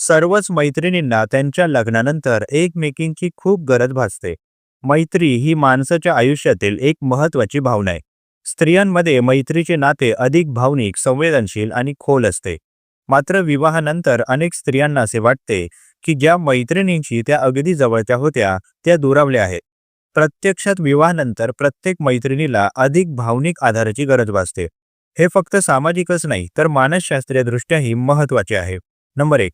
सर्वच मैत्रिणींना त्यांच्या लग्नानंतर एकमेकींची खूप गरज भासते. मैत्री ही माणसाच्या आयुष्यातील एक महत्वाची भावना आहे. स्त्रियांमध्ये मैत्रीचे नाते अधिक भावनिक संवेदनशील आणि खोल असते. मात्र विवाहानंतर अनेक स्त्रियांना असे वाटते की ज्या मैत्रिणींशी त्या अगदी जवळच्या होत्या त्या दुरावल्या आहेत. प्रत्यक्षात विवाहानंतर प्रत्येक मैत्रिणीला अधिक भावनिक आधाराची गरज भासते. हे फक्त सामाजिकच नाही तर मानसशास्त्रीय दृष्ट्याही महत्त्वाचे आहे. नंबर एक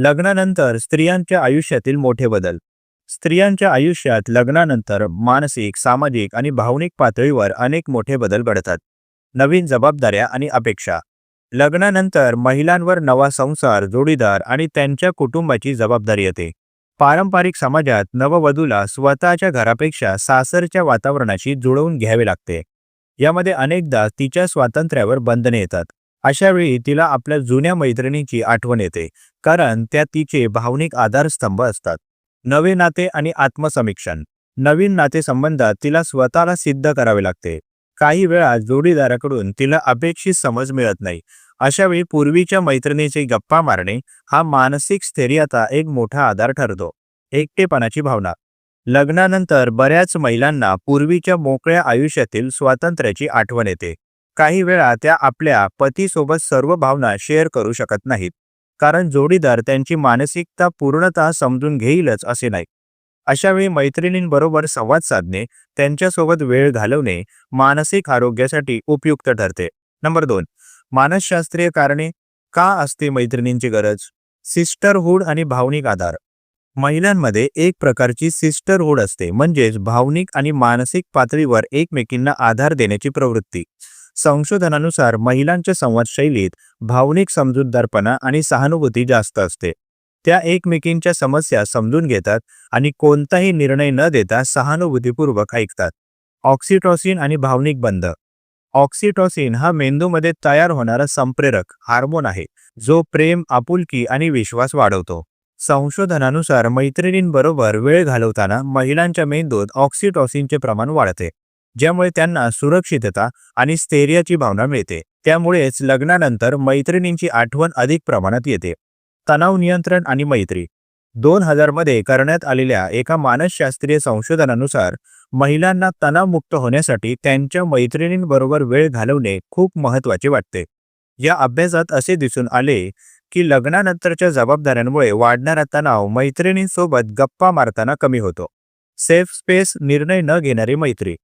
लग्नानंतर स्त्रियांच्या आयुष्यातील मोठे बदल. स्त्रियांच्या आयुष्यात लग्नानंतर मानसिक सामाजिक आणि भावनिक पातळीवर अनेक मोठे बदल घडतात. नवीन जबाबदाऱ्या आणि अपेक्षा. लग्नानंतर महिलांवर नवा संसार जोडीदार आणि त्यांच्या कुटुंबाची जबाबदारी येते. पारंपरिक समाजात नववधूला स्वतःच्या घरापेक्षा सासरच्या वातावरणाशी जुळवून घ्यावे लागते. यामध्ये अनेकदा तिच्या स्वातंत्र्यावर बंधने येतात. अशावेळी तिला आपल्या जुन्या मैत्रिणीची आठवण येते कारण त्या तिचे भावनिक आधारस्तंभ असतात. नवे नाते आणि आत्मसमीक्षण. नवीन नातेसंबंधात तिला स्वतःला सिद्ध करावे लागते. काही वेळा जोडीदाराकडून तिला अपेक्षित समज मिळत नाही. अशावेळी पूर्वीच्या मैत्रिणीचे गप्पा मारणे हा मानसिक स्थैर्याचा एक मोठा आधार ठरतो. एकटेपणाची भावना. लग्नानंतर बऱ्याच महिलांना पूर्वीच्या मोकळ्या आयुष्यातील स्वातंत्र्याची आठवण येते. काही वेळा त्या आपल्या पतीसोबत सर्व भावना शेअर करू शकत नाहीत. कारण जोडीदार त्यांची मानसिकता पूर्णतः समजून घेईलच असे नाही. अशावेळी मैत्रिणींबरोबर संवाद साधणे त्यांच्यासोबत वेळ घालवणे मानसिक आरोग्यासाठी उपयुक्त ठरते. नंबर दोन. मानसशास्त्रीय कारणे? का असते मैत्रिणींची गरज? सिस्टरहूड आणि भावनिक आधार. महिलांमध्ये एक प्रकारची सिस्टरहूड असते म्हणजेच भावनिक आणि मानसिक पातळीवर एकमेकींना आधार देण्याची प्रवृत्ती. संशोधनानुसार महिलांच्या संवादशैलीत भावनिक समजूतदारपणा आणि सहानुभूती जास्त असते. त्या एकमेकींच्या समस्या समजून घेतात आणि कोणताही निर्णय न देता सहानुभूतीपूर्वक ऐकतात. ऑक्सिटॉसिन आणि भावनिक बंध. ऑक्सिटॉसिन हा मेंदूमध्ये तयार होणारा संप्रेरक हार्मोन आहे जो प्रेम आपुलकी आणि विश्वास वाढवतो. संशोधनानुसार मैत्रिणींबरोबर वेळ घालवताना महिलांच्या मेंदूत ऑक्सिटॉसिनचे प्रमाण वाढते. ज्यामुळे त्यांना सुरक्षितता आणि स्थैर्याची भावना मिळते. त्यामुळेच लग्नानंतर मैत्रिणींची आठवण अधिक प्रमाणात येते. तणाव नियंत्रण आणि मैत्री. दोन हजारमध्ये करण्यात आलेल्या एका मानसशास्त्रीय संशोधनानुसार महिलांना तणावमुक्त होण्यासाठी त्यांच्या मैत्रिणींबरोबर वेळ घालवणे खूप महत्त्वाचे वाटते. या अभ्यासात असे दिसून आले की लग्नानंतरच्या जबाबदाऱ्यांमुळे वाढणारा तणाव मैत्रिणींसोबत गप्पा मारताना कमी होतो. सेफ स्पेस निर्णय न घेणारी मैत्री.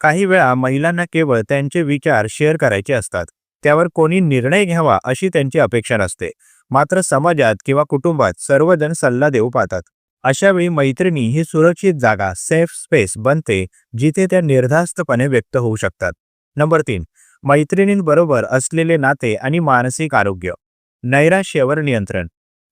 काही वेळा महिलांना केवळ त्यांचे विचार शेअर करायचे असतात. त्यावर कोणी निर्णय घ्यावा अशी त्यांची अपेक्षा नसते. मात्र समाजात किंवा कुटुंबात सर्वजण सल्ला देऊ पाहतात. अशावेळी मैत्रिणी ही सुरक्षित जागा सेफ स्पेस बनते जिथे त्या निर्धास्तपणे व्यक्त होऊ शकतात. नंबर तीन. मैत्रिणींबरोबर असलेले नाते आणि मानसिक आरोग्य. नैराश्यावर नियंत्रण.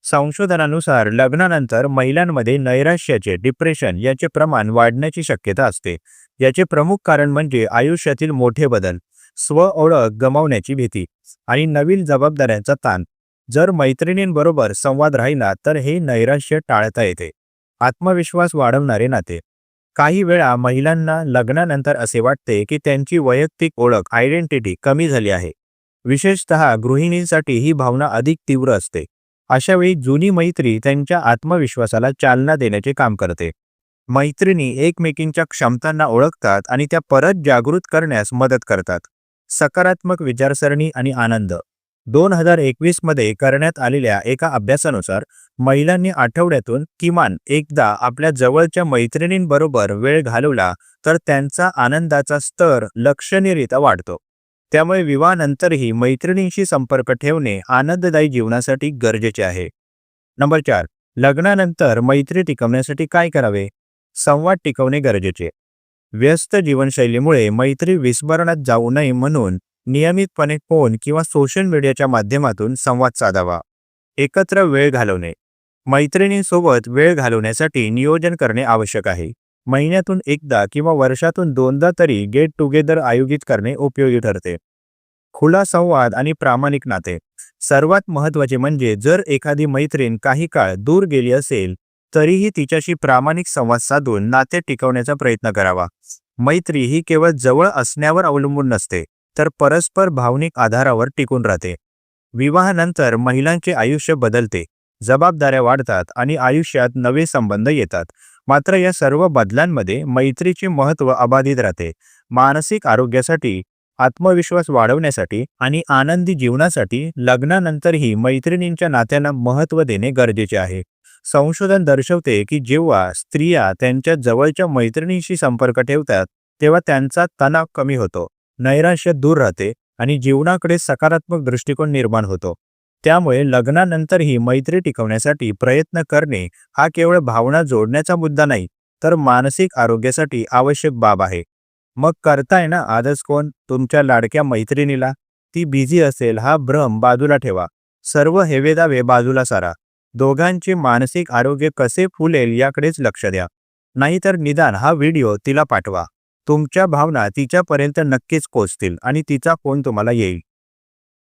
संशोधनानुसार लग्नानंतर महिलांमध्ये नैराश्याचे डिप्रेशन याचे प्रमाण वाढण्याची शक्यता असते. याचे प्रमुख कारण म्हणजे आयुष्यातील मोठे बदल स्व ओळख गमावण्याची भीती आणि नवीन जबाबदाऱ्यांचा ताण. जर मैत्रिणींबरोबर संवाद राहिला तर हे नैराश्य टाळता येते. आत्मविश्वास वाढवणारे नाते. काही वेळा महिलांना लग्नानंतर असे वाटते की त्यांची वैयक्तिक ओळख आयडेंटिटी कमी झाली आहे. विशेषतः गृहिणींसाठी ही भावना अधिक तीव्र असते. अशा वेळी जुनी मैत्री त्यांच्या आत्मविश्वासाला चालना देण्याचे काम करते. मैत्रिणी एकमेकींच्या क्षमतांना ओळखतात आणि त्या परत जागृत करण्यास मदत करतात. सकारात्मक विचारसरणी आणि आनंद. दोन हजार एकवीसमध्ये करण्यात आलेल्या एका अभ्यासानुसार महिलांनी आठवड्यातून किमान एकदा आपल्या जवळच्या मैत्रिणींबरोबर वेळ घालवला तर त्यांचा आनंदाचा स्तर लक्षणीयरित्या वाढतो. त्यामुळे विवाहानंतरही मैत्रिणींशी संपर्क ठेवणे आनंददायी जीवनासाठी गरजेचे आहे. नंबर चार लग्नानंतर मैत्री टिकवण्यासाठी काय करावे? संवाद टिकवणे गरजेचे. व्यस्त जीवनशैलीमुळे मैत्री विस्मरणात जाऊ नये म्हणून नियमितपणे फोन किंवा सोशल मीडियाच्या माध्यमातून संवाद साधावा. एकत्र वेळ घालवणे. मैत्रिणींसोबत वेळ घालवण्यासाठी नियोजन करणे आवश्यक आहे. महिन्यातून एकदा किंवा वर्षातून दोनदा तरी गेट टुगेदर आयोजित करणे उपयोगी ठरते. खुला संवाद आणि प्रामाणिक नाते. सर्वात महत्त्वाचे म्हणजे जर एखादी मैत्रीण काही काळ दूर गेली असेल तरीही तिच्याशी प्रामाणिक संवाद साधून नाते टिकवण्याचा प्रयत्न करावा. मैत्री ही केवळ जवळ असण्यावर अवलंबून नसते तर परस्पर भावनिक आधारावर टिकून राहते. विवाहानंतर महिलांचे आयुष्य बदलते. जबाबदाऱ्या वाढतात आणि आयुष्यात नवे संबंध येतात. मात्र या सर्व बदलांमध्ये मैत्रीचे महत्त्व अबाधित राहते. मानसिक आरोग्यासाठी आत्मविश्वास वाढवण्यासाठी आणि आनंदी जीवनासाठी लग्नानंतरही मैत्रिणींच्या नात्यांना महत्त्व देणे गरजेचे आहे. संशोधन दर्शवते की जेव्हा स्त्रिया त्यांच्या जवळच्या मैत्रिणींशी संपर्क ठेवतात तेव्हा त्यांचा तणाव कमी होतो नैराश्य दूर राहते आणि जीवनाकडे सकारात्मक दृष्टिकोन निर्माण होतो. त्यामुळे लग्नानंतरही मैत्री टिकवण्यासाठी प्रयत्न करणे हा केवळ भावना जोडण्याचा मुद्दा नाही तर मानसिक आरोग्यासाठी आवश्यक बाब आहे. मग करताय ना आजच कोण? तुमच्या लाडक्या मैत्रिणीला? ती बिझी असेल हा भ्रम बाजूला ठेवा. सर्व हेवेदावे बाजूला सारा. दोघांचे मानसिक आरोग्य कसे फुलेल याकडेच लक्ष द्या. नाहीतर निदान हा व्हिडिओ तिला पाठवा. तुमच्या भावना तिच्यापर्यंत नक्कीच पोचतील आणि तिचा फोन तुम्हाला येईल.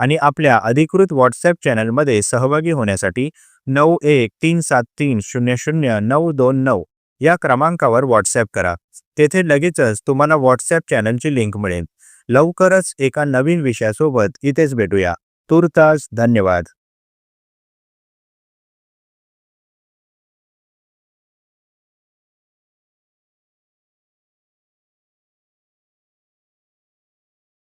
आणि आपल्या अधिकृत व्हॉट्सॲप चॅनलमध्ये सहभागी होण्यासाठी नऊ एक तीन सात तीन शून्य शून्य नऊ दोन नऊ या क्रमांकावर व्हॉट्सॲप करा. तेथे लगेचच तुम्हाला व्हॉट्सॲप चॅनलची लिंक मिळेल. लवकरच एका नवीन विषयासोबत इथेच भेटूया. तुर्तास धन्यवाद.